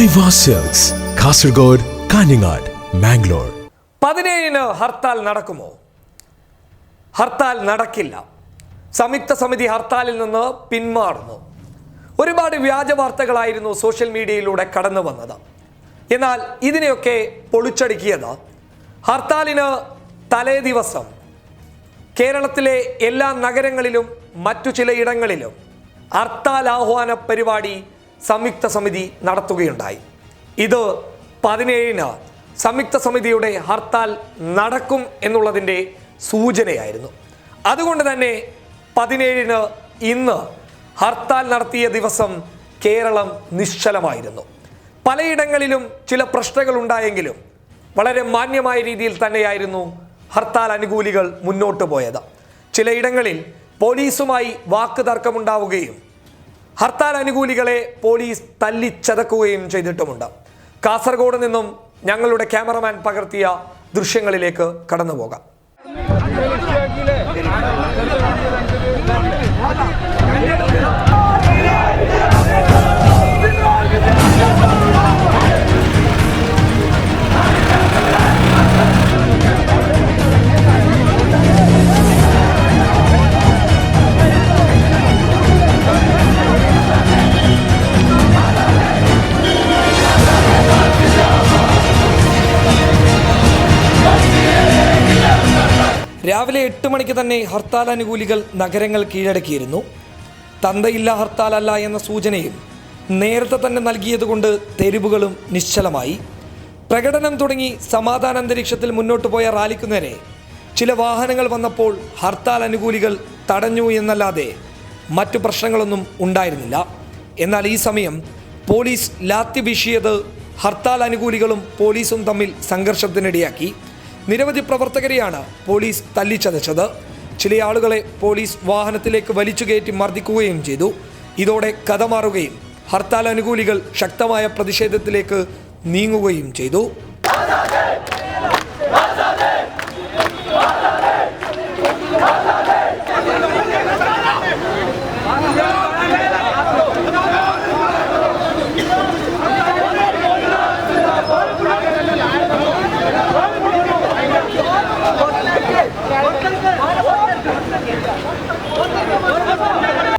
മൈവ കാസർഗോഡ് കാഞ്ഞങ്ങാട് മാംഗ്ലൂർ പതിനേഴിന് ഹർത്താൽ നടക്കുമോ? ഹർത്താൽ നടക്കില്ല. സംയുക്ത സമിതി ഹർത്താലിൽ നിന്ന് പിന്മാറുന്നു. ഒരുപാട് വ്യാജ വാർത്തകളായിരുന്നു സോഷ്യൽ മീഡിയയിലൂടെ കടന്നു വന്നത്. എന്നാൽ ഇതിനെയൊക്കെ പൊളിച്ചടുക്കിയത് ഹർത്താലിന് തലേ ദിവസം. കേരളത്തിലെ എല്ലാ നഗരങ്ങളിലും മറ്റു ചിലയിടങ്ങളിലും ഹർത്താൽ ആഹ്വാന പരിപാടി സംയുക്ത സമിതി നടത്തുകയുണ്ടായി. ഇത് പതിനേഴിന് സംയുക്ത സമിതിയുടെ ഹർത്താൽ നടക്കും എന്നുള്ളതിന്റെ സൂചനയായിരുന്നു. അതുകൊണ്ട് തന്നെ പതിനേഴിന് ഇന്ന് ഹർത്താൽ നടത്തിയ ദിവസം കേരളം നിശ്ചലമായിരുന്നു. പലയിടങ്ങളിലും ചില പ്രശ്നങ്ങൾ ഉണ്ടായെങ്കിലും വളരെ മാന്യമായ രീതിയിൽ തന്നെയായിരുന്നു ഹർത്താൽ അനുകൂലികൾ മുന്നോട്ട് പോയത്. ചിലയിടങ്ങളിൽ പോലീസുമായി വാക്ക് തർക്കമുണ്ടാവുകയും ഹർത്താൽ അനുകൂലികളെ പോലീസ് തല്ലിച്ചതക്കുകയും ചെയ്തിട്ടുമുണ്ട്. കാസർഗോഡ് നിന്നും ഞങ്ങളുടെ ക്യാമറമാൻ പകർത്തിയ ദൃശ്യങ്ങളിലേക്ക് കടന്നു രാവിലെ എട്ട് മണിക്ക് തന്നെ ഹർത്താൽ അനുകൂലികൾ നഗരങ്ങൾ കീഴടക്കിയിരുന്നു. തന്തയില്ല ഹർത്താലല്ല എന്ന സൂചനയും നേരത്തെ തന്നെ നൽകിയതുകൊണ്ട് തെരുവുകളും നിശ്ചലമായി. പ്രകടനം തുടങ്ങി സമാധാന അന്തരീക്ഷത്തിൽ മുന്നോട്ട് പോയ റാലിക്കു നേരെ ചില വാഹനങ്ങൾ വന്നപ്പോൾ ഹർത്താൽ അനുകൂലികൾ തടഞ്ഞു എന്നല്ലാതെ മറ്റു പ്രശ്നങ്ങളൊന്നും ഉണ്ടായിരുന്നില്ല. എന്നാൽ ഈ സമയം പോലീസ് ലാത്തി വീശിയത് ഹർത്താൽ അനുകൂലികളും പോലീസും തമ്മിൽ സംഘർഷത്തിനിടയാക്കി. നിരവധി പ്രവർത്തകരെയാണ് പോലീസ് തല്ലിച്ചതച്ചത്. ചില ആളുകളെ പോലീസ് വാഹനത്തിലേക്ക് വലിച്ചു കയറ്റി മർദ്ദിക്കുകയും ചെയ്തു. ഇതോടെ കഥ മാറുകയും ഹർത്താൽ അനുകൂലികൾ ശക്തമായ പ്രതിഷേധത്തിലേക്ക് നീങ്ങുകയും ചെയ്തു.